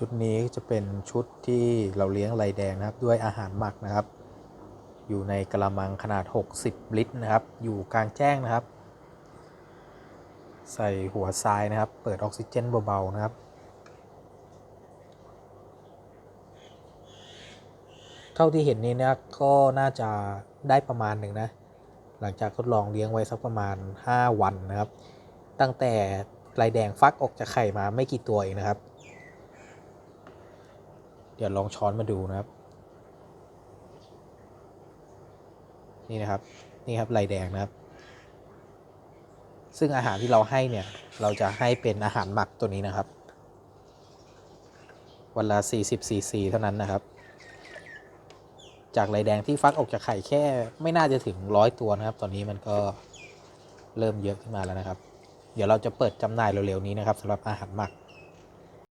ชุดนี้จะเป็นชุดที่เราเลี้ยงไรแดงนะครับ ด้วยอาหารหมักนะครับ อยู่ในกระมังขนาด 60 ลิตรนะครับ อยู่กลางแจ้งนะครับ ใส่หัวทรายนะครับ เปิดออกซิเจนเบาๆนะครับเท่าที่เห็นนี้นะก็น่าจะได้ประมาณหนึ่งนะ หลังจากทดลองเลี้ยงไว้สักประมาณ 5 วันนะครับ ตั้งแต่ลายแดงฟักออกจากไข่มาไม่กี่ตัวเองนะครับ เดี๋ยวลองช้อนมาดูนะครับ นี่นะครับ นี่ครับลายแดงนะครับ ซึ่งอาหารที่เราให้เนี่ย เราจะให้เป็นอาหารหมักตัวนี้นะครับ วันละ40ซีซีเท่านั้นนะครับ จากลายแดงที่ฟักออกจากไข่แค่ไม่น่าจะถึงร้อยตัวนะครับ ตอนนี้มันก็เริ่มเยอะขึ้นมาแล้วนะครับ เดี๋ยวเราจะเปิดจำหน่ายเร็วๆนี้นะครับสำหรับอาหารหมัก